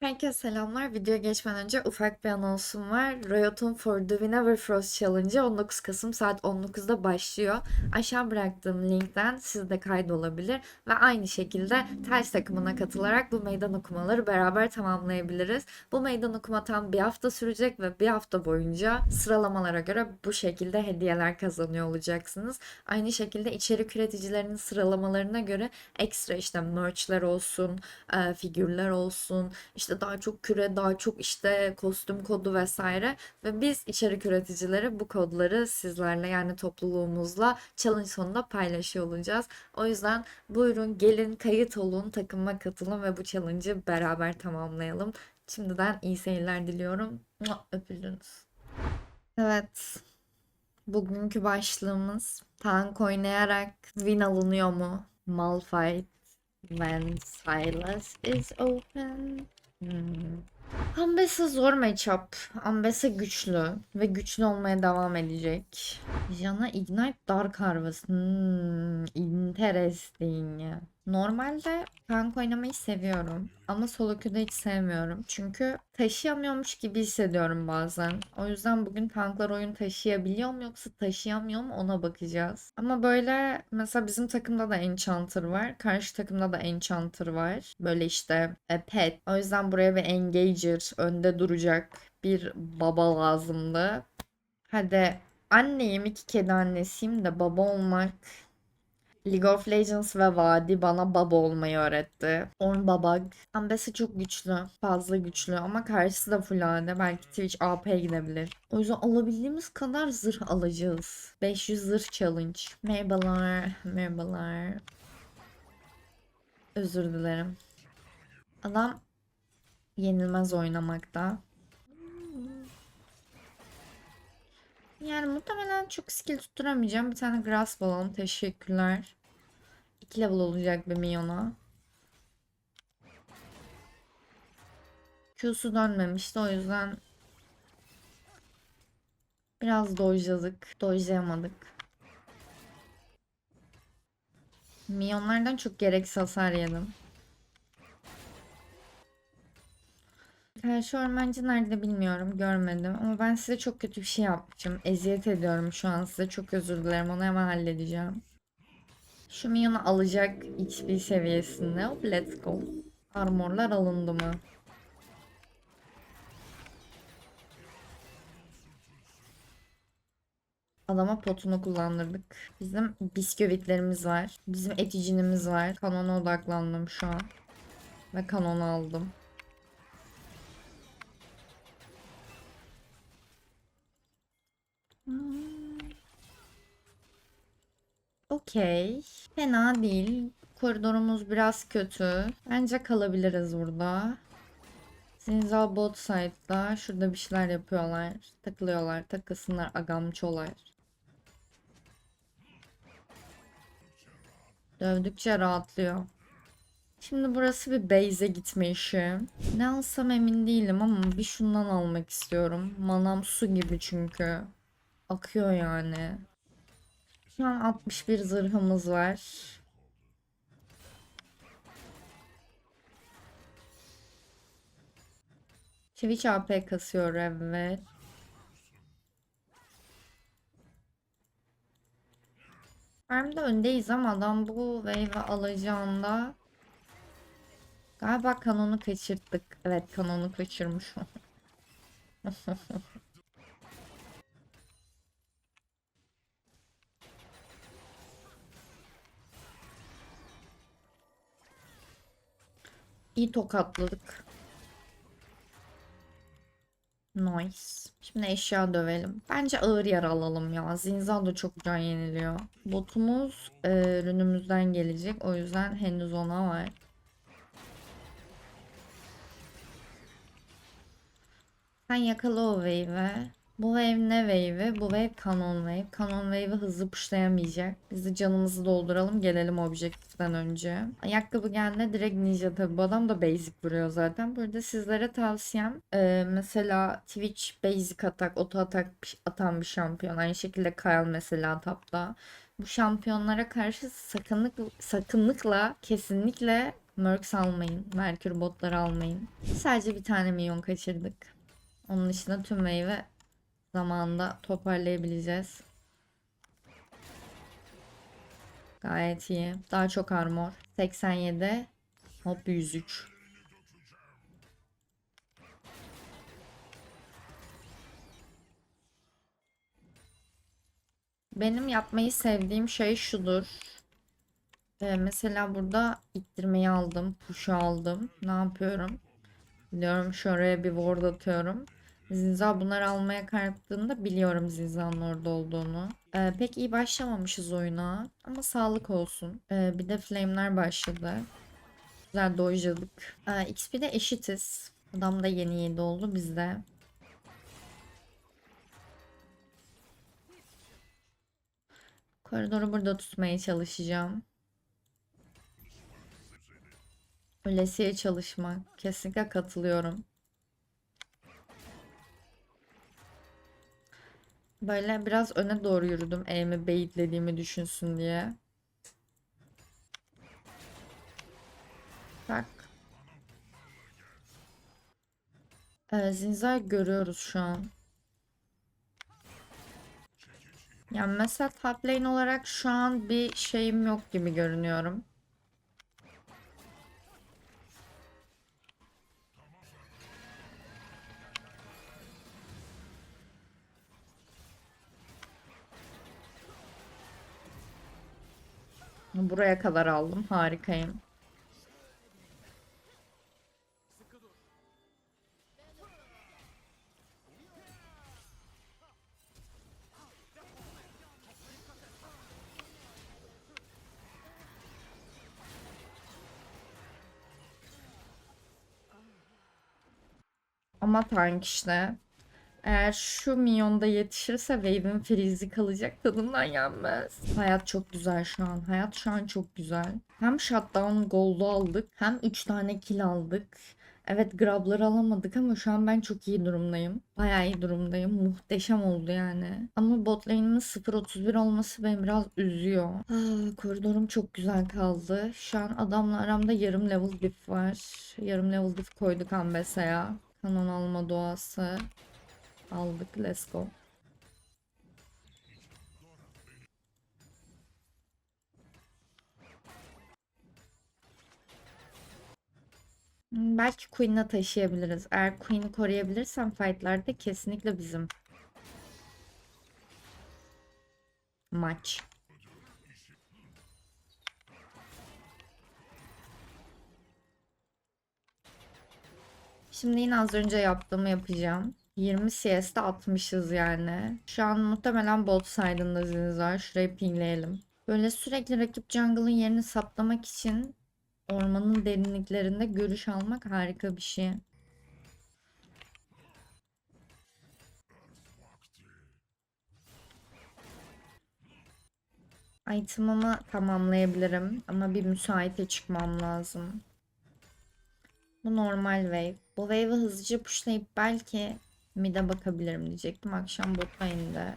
Herkese selamlar. Videoya geçmeden önce ufak bir anonsum var. Riot'un For the Win Frost Challenge'ı 19 Kasım saat 19'da başlıyor. Aşağı bıraktığım linkten siz de kaydolabilir ve aynı şekilde ters takımına katılarak bu meydan okumaları beraber tamamlayabiliriz. Bu meydan okuma tam bir hafta sürecek ve bir hafta boyunca sıralamalara göre bu şekilde hediyeler kazanıyor olacaksınız. Aynı şekilde içerik üreticilerinin sıralamalarına göre ekstra işte merchler olsun, e, figürler olsun, işte daha çok küre, daha çok işte kostüm kodu vesaire ve biz içerik üreticileri bu kodları sizlerle yani topluluğumuzla challenge sonunda paylaşıyor olacağız. O yüzden buyurun gelin kayıt olun, takıma katılın ve bu challenge'ı beraber tamamlayalım. Şimdiden iyi seyirler diliyorum. Öpüldünüz. Evet. Bugünkü başlığımız tank oynayarak win alınıyor mu? Malphite when Silas is open. Hmm. Ambessa zor matchup. Ambessa güçlü ve güçlü olmaya devam edecek. Jana Ignite Dark Harvest. Hmm, interesting. Normalde tank oynamayı seviyorum ama solo queue'da hiç sevmiyorum. Çünkü taşıyamıyormuş gibi hissediyorum bazen. O yüzden bugün tanklar oyun taşıyabiliyor mu yoksa taşıyamıyor mu ona bakacağız. Ama böyle mesela bizim takımda da Enchanter var. Karşı takımda da Enchanter var. Böyle işte e, pet. O yüzden buraya bir Engager önde duracak bir baba lazımdı. Hadi anneyim iki kedi annesiyim de baba olmak League of Legends ve Vadi bana baba olmayı öğretti. Orn Babag. Ambessa çok güçlü. Fazla güçlü ama karşısı da full AD. Belki Twitch AP'ye gidebilir. O yüzden alabildiğimiz kadar zırh alacağız. 500 zırh challenge. Merhabalar. Merhabalar. Özür dilerim. Adam yenilmez oynamakta. Yani muhtemelen çok skill tutturamayacağım. Bir tane grass balon. Teşekkürler. 2 level olacak bir minyona. Q'su dönmemişti o yüzden biraz dojladık. Dojlayamadık. Minyonlardan çok gereksiz hasar yedim. Karşı ormancı nerede bilmiyorum. Görmedim. Ama ben size çok kötü bir şey yapmışım. Eziyet ediyorum şu an size. Çok özür dilerim. Onu hemen halledeceğim. Şu minyonu alacak XP seviyesinde. Hop, let's go. Armorlar alındı mı? Adama potunu kullandırdık. Bizim bisküvitlerimiz var. Bizim eticinimiz var. Kanona odaklandım şu an. Ve kanonu aldım. Okey. Fena değil. Koridorumuz biraz kötü. Bence kalabiliriz burada. Zinzal bot side'da. Şurada bir şeyler yapıyorlar. Takılıyorlar. Takılsınlar agamçolar. Dövdükçe rahatlıyor. Şimdi burası bir base'e gitme işi. Ne alsam emin değilim ama bir şundan almak istiyorum. Manam su gibi çünkü. Akıyor yani. Şu an 61 zırhımız var. Twitch AP kasıyor evet. Farmda öndeyiz ama adam bu wave'i alacağında Galiba kanonu kaçırttık. Evet kanonu kaçırmış. İyi tokatladık. Nice. Şimdi eşya dövelim. Bence ağır yara alalım ya. Zinzal da çok can yeniliyor. Botumuz e, ürünümüzden gelecek. O yüzden henüz ona var. Sen yakala o wave'i. Bu wave ne wave'i? Bu wave kanon wave. Kanon wave'i hızlı pushlayamayacak. Biz de canımızı dolduralım gelelim objektiften önce. Ayakkabı geldi direkt ninja tabi. Bu adam da basic vuruyor zaten. Burada sizlere tavsiyem e, mesela Twitch basic atak, auto atak atan bir şampiyon. Aynı şekilde Kyle mesela tapta. Bu şampiyonlara karşı sakınlık, sakınlıkla kesinlikle Mercs almayın. Merkür botları almayın. Sadece bir tane minyon kaçırdık. Onun dışında tüm wave'i zamanında toparlayabileceğiz. Gayet iyi. Daha çok armor. 87. Hop 103. Benim yapmayı sevdiğim şey şudur. Ee, mesela burada ittirmeyi aldım. Push'u aldım. Ne yapıyorum? Diyorum şuraya bir ward atıyorum. Zinza bunları almaya kalktığında biliyorum Zinza'nın orada olduğunu. Ee, pek iyi başlamamışız oyuna. Ama sağlık olsun. Ee, bir de flame'ler başladı. Güzel dojladık. Ee, XP'de eşitiz. Adam da yeni 7 oldu bizde. Koridoru burada tutmaya çalışacağım. Ölesiye çalışmak. Kesinlikle katılıyorum. Böyle biraz öne doğru yürüdüm. Elimi beyitlediğimi düşünsün diye. Bak. Ee, Zinza'yı görüyoruz şu an. Yani mesela top lane olarak şu an bir şeyim yok gibi görünüyorum. Buraya kadar aldım. Harikayım. Ama tank işte. Eğer şu minyonda yetişirse Wave'in freeze'i kalacak tadından yenmez. Hayat çok güzel şu an. Hayat şu an çok güzel. Hem shutdown gold'u aldık hem 3 tane kill aldık. Evet grabları alamadık ama şu an ben çok iyi durumdayım. Bayağı iyi durumdayım. Muhteşem oldu yani. Ama bot lane'imin 0.31 olması beni biraz üzüyor. Ah, koridorum çok güzel kaldı. Şu an adamla aramda yarım level diff var. Yarım level diff koyduk Ambesa'ya. Kanon alma doğası. Aldık. Let's go. Hmm, Belki Queen'e taşıyabiliriz. Eğer Queen'i koruyabilirsem fightlarda kesinlikle bizim maç. Şimdi yine az önce yaptığımı yapacağım. 20 CS'de atmışız yani. Şu an muhtemelen bot side'ında ziniz var. Şurayı pingleyelim. Böyle sürekli rakip jungle'ın yerini saptamak için ormanın derinliklerinde görüş almak harika bir şey. Item'ımı tamamlayabilirim ama bir müsaite çıkmam lazım. Bu normal wave. Bu wave'i hızlıca pushlayıp belki mid'e bakabilirim diyecektim. Akşam bot lane'de.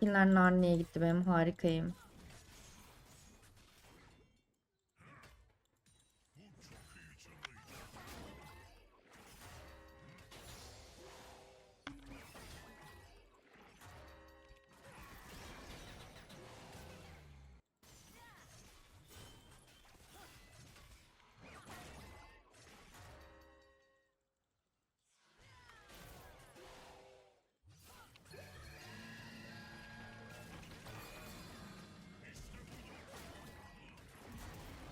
Killer Narnia'ya gitti benim harikayım.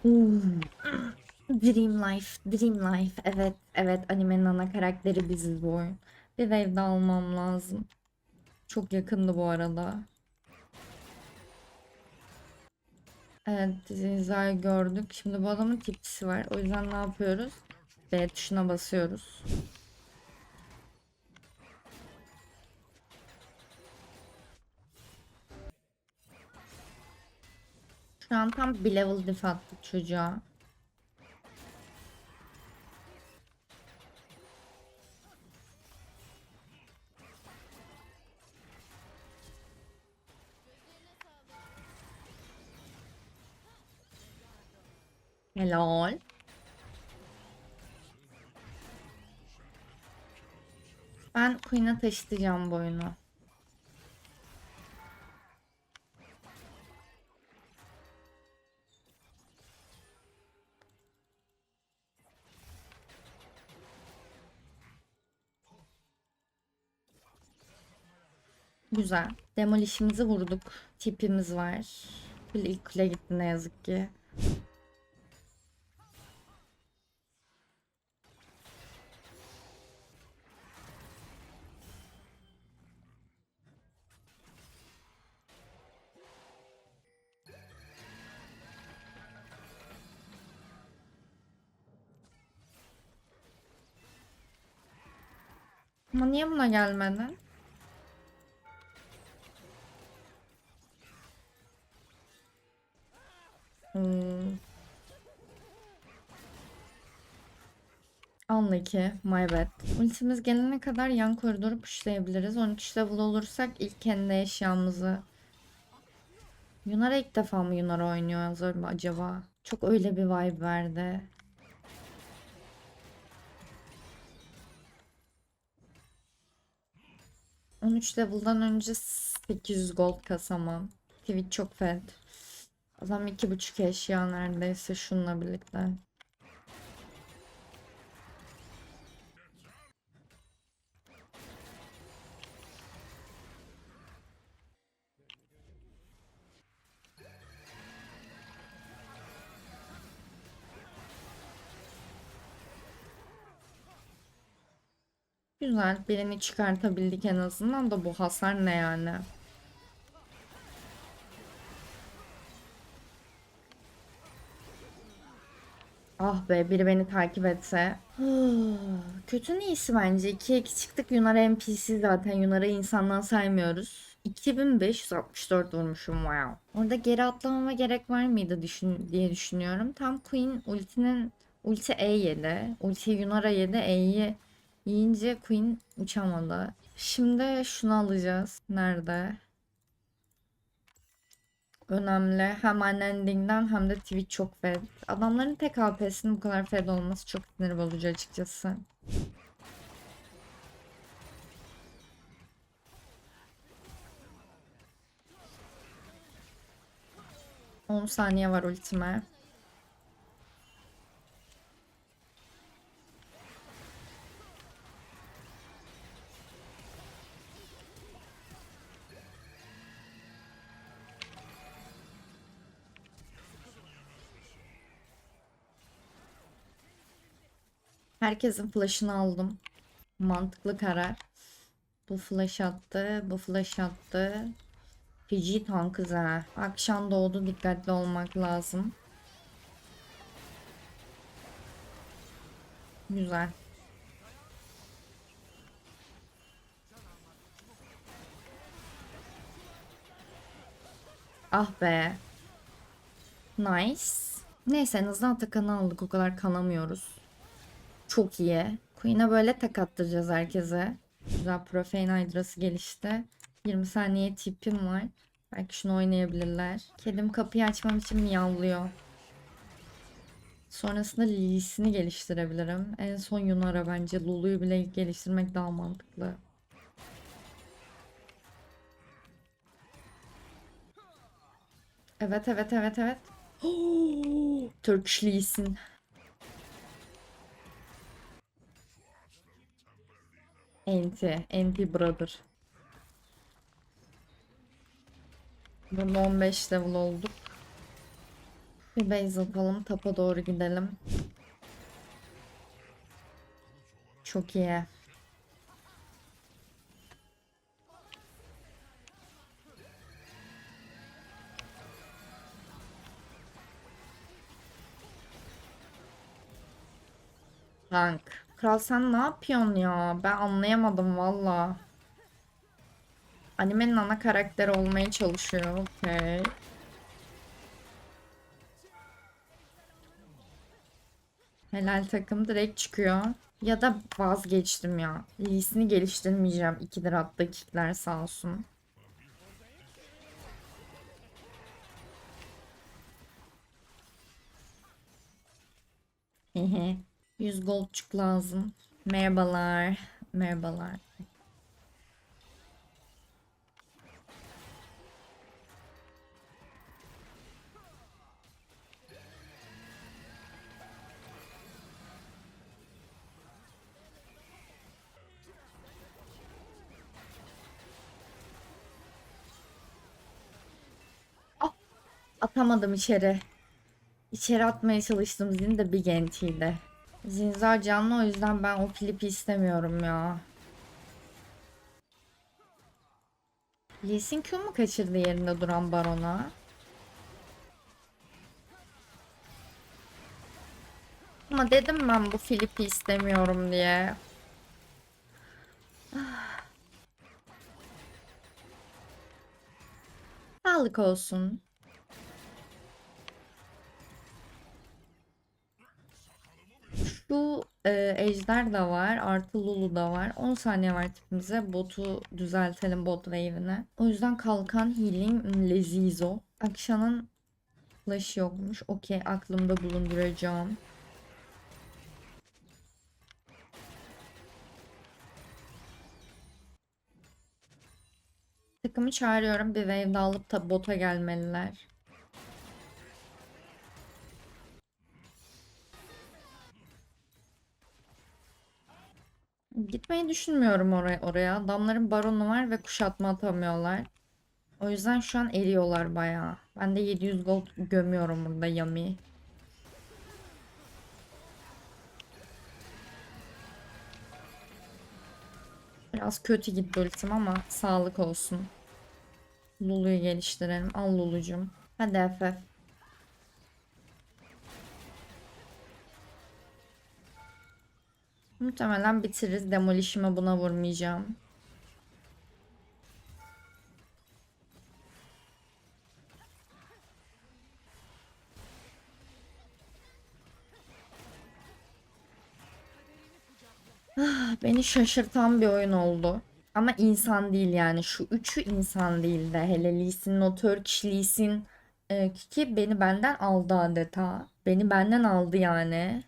Dream Life, Dream Life. Evet, evet animenin ana karakteri biziz bu. Bir wave daha almam lazım. Çok yakındı bu arada. Evet, Zinza'yı gördük. Şimdi bu adamın tipçisi var. O yüzden ne yapıyoruz? B tuşuna basıyoruz. Şu an tam bir level attık çocuğa. Helal. Ben Queen'e taşıtacağım bu. Güzel. Demolişimizi vurduk. Tipimiz var. Bir ilk kule gitti ne yazık ki. Ama niye buna gelmedi? Unlucky, my bad. Ultimiz gelene kadar yan koridoru pushlayabiliriz. 13 level olursak ilk kendi eşyamızı... Yunara ilk defa mı Yunara oynuyor mu acaba? Çok öyle bir vibe verdi. ...13 level'dan önce 800 gold kasamam. Twitch çok fed. Adam iki buçuk eşya neredeyse şununla birlikte. Güzel. Birini çıkartabildik en azından da bu hasar ne yani? Ah be biri beni takip etse. Kötü iyisi bence. 2'ye 2 çıktık. Yunara NPC zaten. Yunara insandan saymıyoruz. 2564 vurmuşum wow. Orada geri atlamama gerek var mıydı düşün, diye düşünüyorum. Tam Queen ultinin ulti E yedi. Ulti Yunara yedi. E'yi yiyince Queen uçamadı. Şimdi şunu alacağız. Nerede? önemli. Hem unending'den hem de Twitch çok fed. Adamların tek AP'sinin bu kadar fed olması çok sinir bozucu açıkçası. On saniye var ultime. Herkesin flash'ını aldım. Mantıklı karar. Bu flash attı. Bu flash attı. Fiji tankız ha. Akşam doğdu dikkatli olmak lazım. Güzel. Ah be. Nice. Neyse en azından Atakan'ı aldık. O kadar kanamıyoruz. Çok iyi. Queen'e böyle tek attıracağız herkese. Güzel Profane Hydra'sı gelişti. 20 saniye tipim var. Belki şunu oynayabilirler. Kedim kapıyı açmam için miyavlıyor. Sonrasında Lily'sini geliştirebilirim. En son Yunara bence. Lulu'yu bile geliştirmek daha mantıklı. Evet evet evet evet. Turkish Lee'sin. Enti. Enti brother. Burada 15 level olduk. Bir base atalım. Tapa doğru gidelim. Çok iyi. Rank. Kral sen ne yapıyorsun ya? Ben anlayamadım valla. Animenin ana karakteri olmaya çalışıyor. Okey. Helal takım direkt çıkıyor. Ya da vazgeçtim ya. Lee'sini geliştirmeyeceğim. 2 lira attığı kickler sağ olsun. 100 goldçuk lazım. Merhabalar. Merhabalar. Atamadım içeri. İçeri atmaya çalıştım. Zin de bir gentiydi. Zinzar canlı o yüzden ben o klipi istemiyorum ya. Lee Sin Q mu kaçırdı yerinde duran barona? Ama dedim ben bu Filip'i istemiyorum diye. Ah. Sağlık olsun. Şu e, ejder de var. Artı Lulu da var. 10 saniye var tipimize. Botu düzeltelim bot wave'ine. O yüzden kalkan healing lezizo. Akşan'ın flash yokmuş. Okey aklımda bulunduracağım. Takımı çağırıyorum. Bir wave alıp bota gelmeliler. Gitmeyi düşünmüyorum oraya, oraya. Adamların baronu var ve kuşatma atamıyorlar. O yüzden şu an eriyorlar bayağı. Ben de 700 gold gömüyorum burada Yami. Biraz kötü gitti ultim ama sağlık olsun. Lulu'yu geliştirelim. Al Lulu'cum. Hadi FF. Muhtemelen bitiririz. Demolish'ime buna vurmayacağım. Ah, Beni şaşırtan bir oyun oldu. Ama insan değil yani. Şu üçü insan değil de. Hele Lee Sin, o Turkish Lee Sin, e, ki beni benden aldı adeta. Beni benden aldı yani.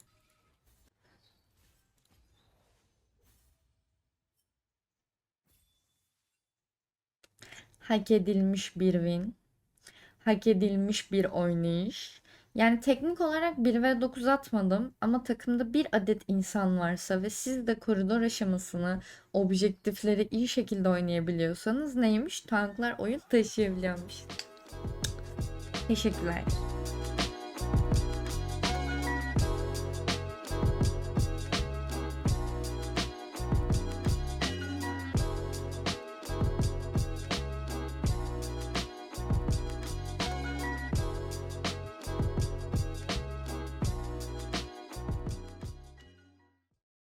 Hak edilmiş bir win. Hak edilmiş bir oynayış. Yani teknik olarak 1 ve 9 atmadım ama takımda bir adet insan varsa ve siz de koridor aşamasını, objektifleri iyi şekilde oynayabiliyorsanız neymiş? Tanklar oyun taşıyabiliyormuş. Teşekkürler.